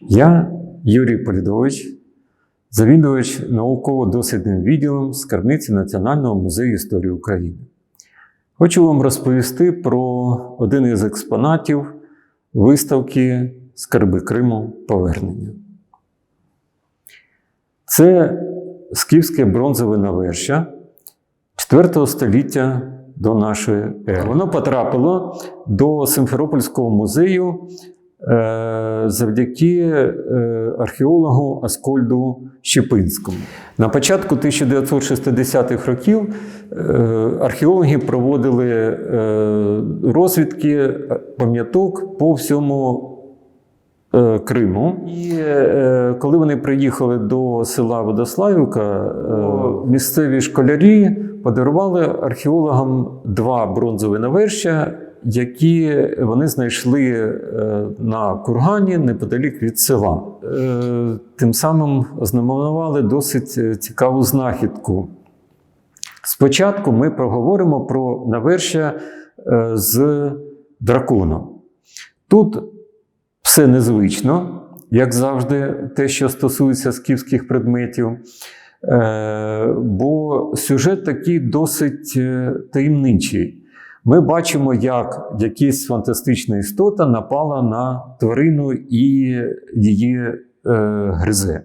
Я Юрій Полідович, завідувач науково-дослідним відділом скарбниці Національного музею історії України. Хочу вам розповісти про один із експонатів виставки Скарби Криму повернення. Це скіфське бронзове навершя 4 століття до нашої ери. Воно потрапило до Симферопольського музею завдяки е, археологу Аскольду Щепинському. На початку 1960-х років е, археологи проводили е, розвідки пам'яток по всьому е, Криму. І е, коли вони приїхали до села Водославівка, е, місцеві школярі подарували археологам два бронзові навершя, які вони знайшли е, на кургані неподалік від села. Е, Тим самим ознаменували досить е, цікаву знахідку. Спочатку ми проговоримо про навершя з драконом. Тут все незвично, як завжди, те, що стосується скіфських предметів. Бо сюжет такий досить таємничий. Ми бачимо, як якась фантастична істота напала на тварину і її е, гризе.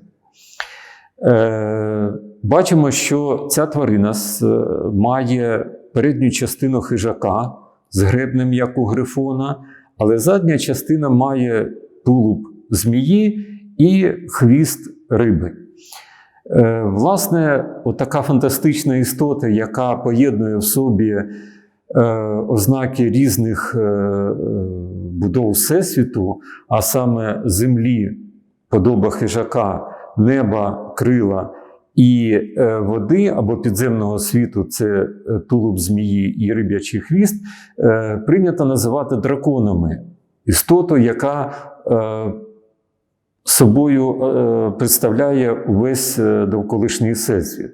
Е, Бачимо, що ця тварина має передню частину хижака з гребнем, як у грифона, але задня частина має тулуб змії і хвіст риби. Е, Власне, отака фантастична істота, яка поєднує в собі е, ознаки різних е, е, будов Всесвіту, а саме землі, подоба хижака, неба, крила і е, води або підземного світу це е, тулуб змії і риб'ячий хвіст, е, прийнято називати драконами. Істоту, яка е, собою е, представляє увесь е, довколишній всесвіт.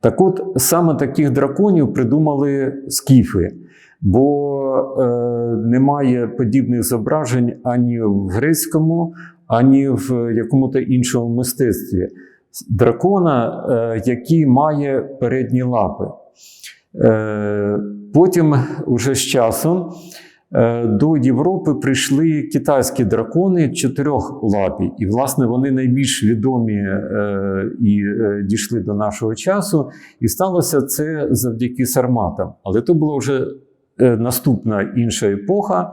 Так от, саме таких драконів придумали скіфи, бо е, немає подібних зображень ані в грецькому, ані в якому-то іншому мистецтві. Дракона, е, який має передні лапи. Е, Потім, уже з часом, до Європи прийшли китайські дракони чотирьохлапі. І, власне, вони найбільш відомі е, і е, дійшли до нашого часу. І сталося це завдяки сарматам. Але то була вже е, наступна інша епоха,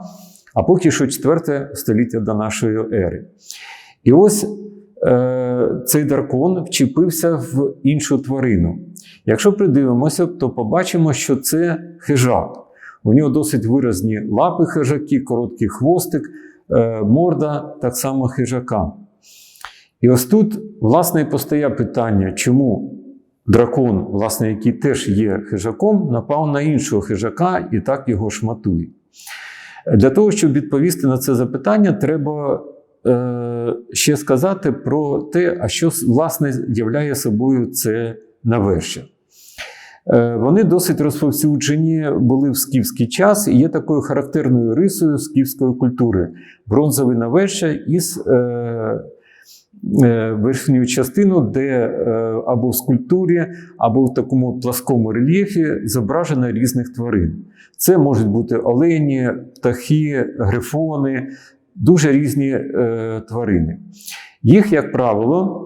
а поки що 4 століття до нашої ери. І ось е, цей дракон вчепився в іншу тварину. Якщо придивимося, то побачимо, що це хижак. У нього досить виразні лапи хижаки, короткий хвостик, е, морда так само хижака. І ось тут, власне, і постає питання, чому дракон, власне, який теж є хижаком, напав на іншого хижака і так його шматує. Для того, щоб відповісти на це запитання, треба е, ще сказати про те, а що власне являє собою це навершя. Е, Вони досить розповсюджені були в скіфський час і є такою характерною рисою скіфської культури. Бронзовий навершя із е, е, верхньою частину, де е, або в скульптурі, або в такому пласкому рельєфі зображено різних тварин. Це можуть бути олені, птахи, грифони, дуже різні е, тварини. Їх, як правило,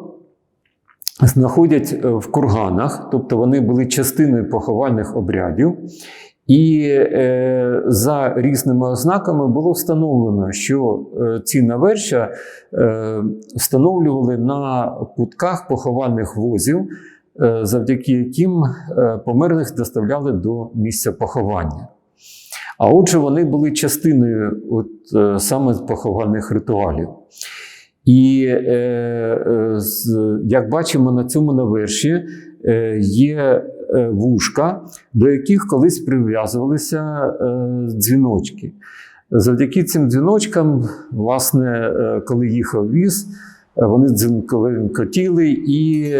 знаходять е, в курганах, тобто вони були частиною поховальних обрядів. І е, за різними ознаками було встановлено, що е, ці навершя е, встановлювали на кутках поховальних возів, е, завдяки яким е, померлих доставляли до місця поховання. А отже, вони були частиною от, саме поховальних ритуалів. І е, е, як бачимо на цьому наверші, е, є вушка, до яких колись прив'язувалися дзвіночки. Завдяки цим дзвіночкам, власне, коли їхав віз, вони дзенькотіли і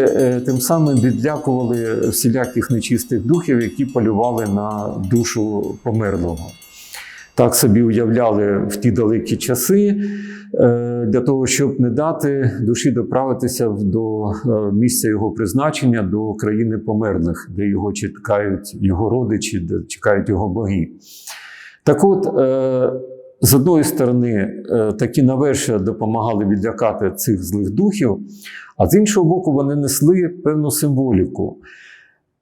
тим самим відлякували всіляких нечистих духів, які полювали на душу померлого. Так собі уявляли в ті далекі часи, е, для того, щоб не дати душі доправитися до е, місця його призначення, до країни померлих, де його чекають його родичі, де чекають його боги. Так от, е, з одної сторони, такі навершия допомагали відлякати цих злих духів, а з іншого боку, вони несли певну символіку.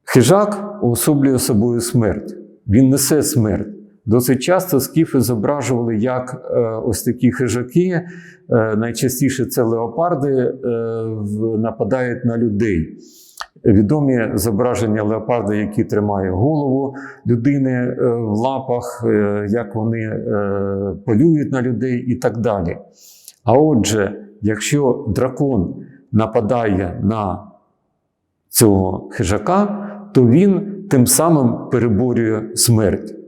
Хижак уособлює собою смерть, він несе смерть. Досить часто скіфи зображували, як е, ось такі хижаки, е, найчастіше це леопарди, е, нападають на людей. Відомі зображення леопарда, який тримає голову людини в лапах, як вони полюють на людей і так далі. А отже, якщо дракон нападає на цього хижака, то він тим самим переборює смерть.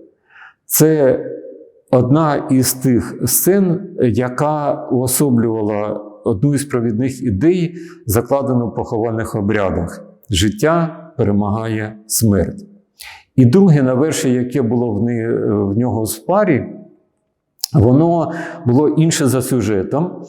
Це одна із тих сцен, яка уособлювала одну із провідних ідей, закладену в поховальних обрядах: життя перемагає смерть. І друге навершення, яке було в нього в парі, воно було інше за сюжетом.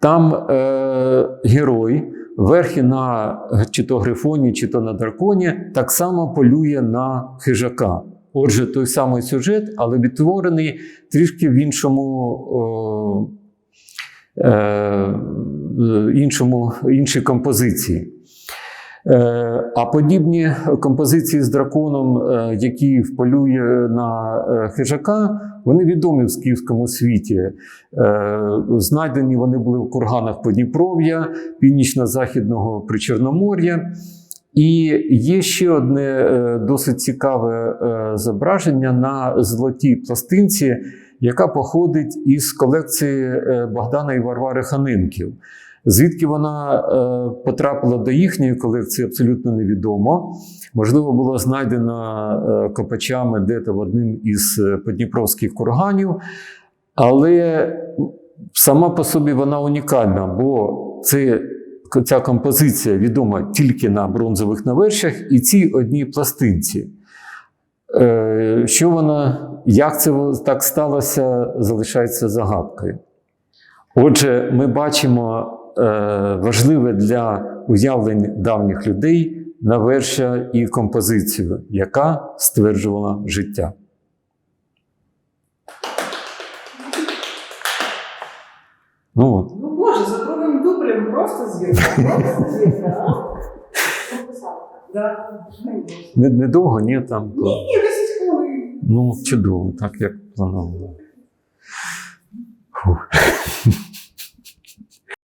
Там е, герой верхи на чи то грифоні, чи то на драконі, так само полює на хижака. Отже, той самий сюжет, але відтворений трішки в іншому, о, е, іншому, іншій композиції. Е, А подібні композиції з драконом, е, який вполює на е, хижака, вони відомі в скіфському світі. Е, Знайдені вони були в курганах Подніпров'я, північно-західного Причорномор'я. І є ще одне е, досить цікаве е, зображення на золотій пластинці, яка походить із колекції е, Богдана і Варвари Ханинків. Звідки вона потрапила до їхньої колекції, абсолютно невідомо. Можливо, було знайдено е, копачами де-то в одним із подніпровських курганів, але сама по собі вона унікальна, бо це, ця композиція відома тільки на бронзових навершах і цій одній пластинці. Е, Що вона, як це так сталося, залишається загадкою. Отже, ми бачимо е, важливе для уявлень давніх людей навершя і композицію, яка стверджувала життя. Ну, блін, ну, просто зірка. Просто зірка. Ну, Недовго, ні, там. Ні, ні, 10 хвилин. Ну, чудово, так як планували.